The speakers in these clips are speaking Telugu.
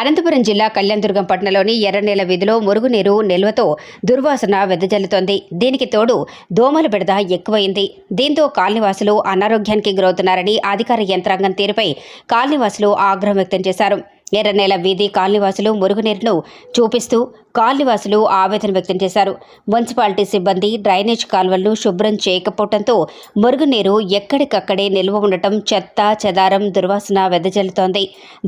అనంతపురం జిల్లా కళ్యాణదుర్గం పట్టణంలోని ఎర్రనేల వీధిలో మురుగునీరు నిల్వతో దుర్వాసన వెదజల్లుతోంది. దీనికి తోడు దోమల బిడద ఎక్కువైంది. దీంతో కాలనీవాసులు అనారోగ్యానికి గురవుతున్నారని అధికార యంత్రాంగం తీరుపై కాలనీవాసులు ఆగ్రహం వ్యక్తం చేశారు. ఎర్రనేల వీధి కాలనీవాసులు మురుగునీరును చూపిస్తూ కాలనీవాసులు ఆవేదన వ్యక్తం చేశారు. మున్సిపాలిటీ సిబ్బంది డ్రైనేజ్ కాల్వలను శుభ్రం చేయకపోవడంతో మురుగునీరు ఎక్కడికక్కడే నిల్వ ఉండటం చెత్త చెదారం దుర్వాసన వెదజల్లుతోంది.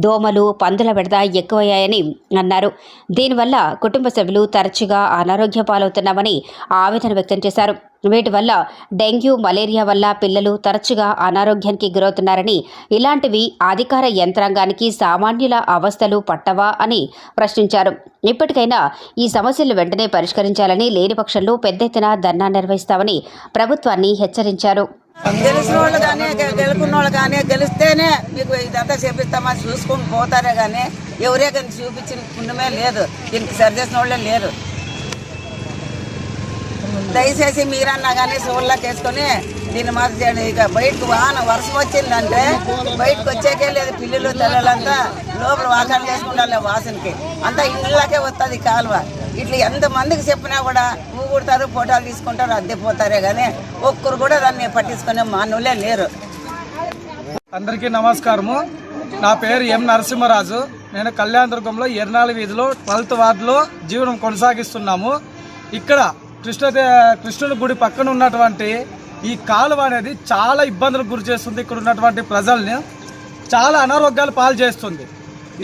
దోమలు పందుల విడత ఎక్కువయ్యాయని అన్నారు. దీనివల్ల కుటుంబ సభ్యులు తరచుగా అనారోగ్య పాలవుతున్నామని ఆవేదన వ్యక్తం చేశారు. వీటి వల్ల డెంగ్యూ మలేరియా వల్ల పిల్లలు తరచుగా అనారోగ్యానికి గురవుతున్నారని ఇలాంటివి అధికార యంత్రాంగానికి సామాన్యుల అవస్థలు పట్టవా అని ప్రశ్నించారు. ఇప్పటికైనా ఈ సమస్యలు వెంటనే పరిష్కరించాలని లేని పక్షంలో పెద్ద ఎత్తున ధర్నా నిర్వహిస్తామని ప్రభుత్వాన్ని హెచ్చరించారు. గెలిచిన వాళ్ళు కానీ గెలుకున్న గెలుపున్న వాళ్ళు కానీ గెలిస్తేనే మీకు ఇదంతా చేపిస్తామని చూసుకొని పోతారే కానీ ఎవరే కానీ చూపించిన పుణ్యమే లేదు. దీనికి సరి చేసిన వాళ్ళే లేరు. దయచేసి మీరన్నా కానీ సోళ్ళకి వేసుకొని దీన్ని మాత్రం చేయండి ఇక బయటకు వాన వర్షం వచ్చిందంటే బయటకు వచ్చాకే లేదు. పిల్లలు తెల్లలంతా లోపల వాకాలు చేసుకుంటారు వాసనకి. అంతా ఇళ్ళకే వస్తుంది కాలువ. ఇట్లా ఎంతమందికి చెప్పినా కూడా ఊగుడతారు ఫోటోలు తీసుకుంటారు అద్దెపోతారే కానీ ఒక్కరు కూడా దాన్ని పట్టించుకునే మానవులే లేరు. అందరికీ నమస్కారము. నా పేరు ఎం నరసింహరాజు. నేను కళ్యాణదుర్గంలో ఎర్నాల వీధిలో ట్వెల్త్ వార్డులో జీవనం కొనసాగిస్తున్నాము. ఇక్కడ కృష్ణ కృష్ణుని గుడి పక్కన ఉన్నటువంటి ఈ కాలువ అనేది చాలా ఇబ్బందులకు గురి చేస్తుంది ఇక్కడ ఉన్నటువంటి ప్రజల్ని. చాలా అనారోగ్యాలు పాలు చేస్తుంది.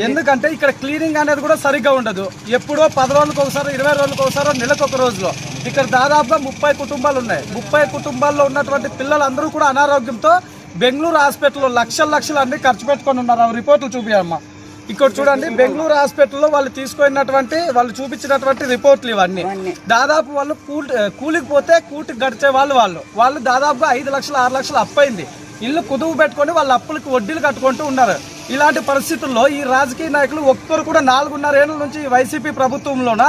ఎందుకంటే ఇక్కడ క్లీనింగ్ అనేది కూడా సరిగ్గా ఉండదు. ఎప్పుడో పది రోజులకు ఒకసారి ఇరవై రోజులకు ఒకసారి నెలకు ఒక రోజులో. ఇక్కడ దాదాపుగా ముప్పై కుటుంబాలు ఉన్నాయి. ముప్పై కుటుంబాల్లో ఉన్నటువంటి పిల్లలందరూ కూడా అనారోగ్యంతో బెంగళూరు హాస్పిటల్లో లక్షల లక్షలు అన్ని ఖర్చు పెట్టుకొని ఉన్నారు. రిపోర్ట్లు చూపించమ్మా ఇక్కడ చూడండి బెంగళూరు హాస్పిటల్లో వాళ్ళు తీసుకున్నటువంటి వాళ్ళు చూపించినటువంటి రిపోర్ట్లు ఇవన్నీ. దాదాపు వాళ్ళు కూలి కూలికి పోతే కూటికి గడిచే వాళ్ళు వాళ్ళు. వాళ్ళు దాదాపుగా ఐదు లక్షలు ఆరు లక్షలు అప్పైంది ఇల్లు కుదువు పెట్టుకొని వాళ్ళ అప్పులకి వడ్డీలు కట్టుకుంటూ ఉన్నారు. ఇలాంటి పరిస్థితుల్లో ఈ రాజకీయ నాయకులు ఒక్కరు కూడా నాలుగున్నర ఏళ్ళ నుంచి వైసీపీ ప్రభుత్వంలోన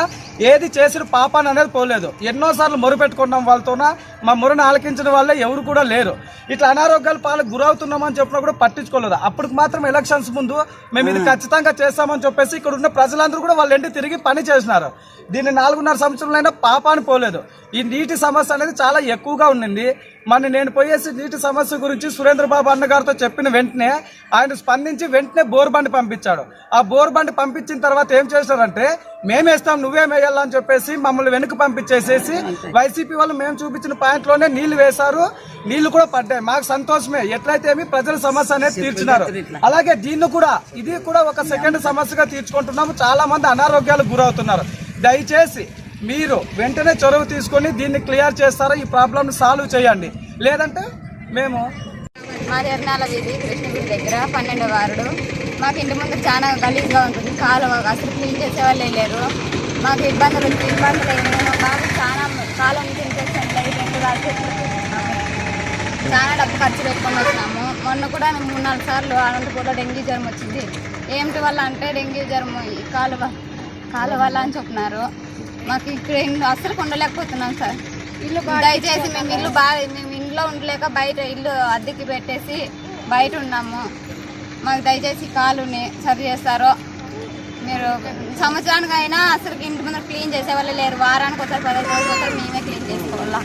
ఏది చేసిన పాపాన్ని అనేది పోలేదు. ఎన్నోసార్లు మొరుపెట్టుకున్నాం వాళ్ళతోన మా మొరను ఆలకించిన వాళ్ళే ఎవరు కూడా లేరు. ఇట్లా అనారోగ్యాల పాలకు గురవుతున్నామని చెప్పినా కూడా పట్టించుకోలేదు. అప్పటికి మాత్రం ఎలక్షన్స్ ముందు మేము ఇది ఖచ్చితంగా చేస్తామని చెప్పేసి ఇక్కడ ఉన్న ప్రజలందరూ కూడా వాళ్ళ ఇంటి తిరిగి పని చేసినారు. దీన్ని నాలుగున్నర సంవత్సరంలో పాపాన్ని పోలేదు. ఈ నీటి సమస్య అనేది చాలా ఎక్కువగా ఉండింది. మన నేను పోయేసి నీటి సమస్య గురించి సురేంద్ర బాబు అన్న గారితో చెప్పిన వెంటనే ఆయన స్పందించి వెంటనే బోర్ బండి పంపించాడు. ఆ బోర్ బండి పంపించిన తర్వాత ఏం చేశారంటే మేమేస్తాం నువ్వేం వేయాలని చెప్పేసి మమ్మల్ని వెనుక పంపించేసేసి వైసీపీ వాళ్ళు మేము చూపించిన పాయింట్లోనే నీళ్ళు వేశారు. నీళ్ళు కూడా పడ్డాయి. మాకు సంతోషమే. ఎట్లయితే ఏమి ప్రజల సమస్య అనేది తీర్చినారు. అలాగే దీన్ని కూడా ఇది కూడా ఒక సెకండ్ సమస్యగా తీర్చుకుంటున్నాము. చాలా మంది అనారోగ్యాలకు గురవుతున్నారు. దయచేసి మీరు వెంటనే చొరవ తీసుకొని దీన్ని క్లియర్ చేస్తారా? ఈ ప్రాబ్లమ్ సాల్వ్ చేయండి. లేదంటే మేము మాది ఎర్నాల వీధి కృష్ణగిరి దగ్గర పన్నెండో వారుడు. మాకు ఇంటి ముందు చాలా గలీజ్గా ఉంటుంది. కాలువ అసలు క్లీన్ చేసేవాళ్ళే లేరు. మాకు ఇబ్బందులు ఇబ్బందులు అయ్యి మాకు బాగా చాలా కాలం నుంచి ఇన్ఫెక్షన్ రెండు చాలా డబ్బు ఖర్చు పెట్టుకొని వచ్చినాము. మొన్న కూడా మూడు నాలుగు సార్లు అనంతపూర్లో డెంగ్యూ జ్వరం వచ్చింది. ఏమిటి వల్ల అంటే డెంగ్యూ జ్వరం ఈ కాలువ కాలువ వల్ల అని చెప్తున్నారు మాకు ఇక్కడ అస్సలు ఉండలేకపోతున్నాం సార్. ఇల్లు దయచేసి మేము ఇల్లు బాగా మేము ఇంట్లో ఉండలేక బయట ఇల్లు అద్దెకి పెట్టేసి బయట ఉన్నాము. మాకు దయచేసి కాలుని సరి చేస్తారో. మీరు సంవత్సరానికి అయినా అసలు ఇంటి ముందర క్లీన్ చేసే వాళ్ళు లేరు. వారానికి ఒకసారి పదిహేను రోజులు ఒకసారి మేమే క్లీన్ చేసుకోవాలా.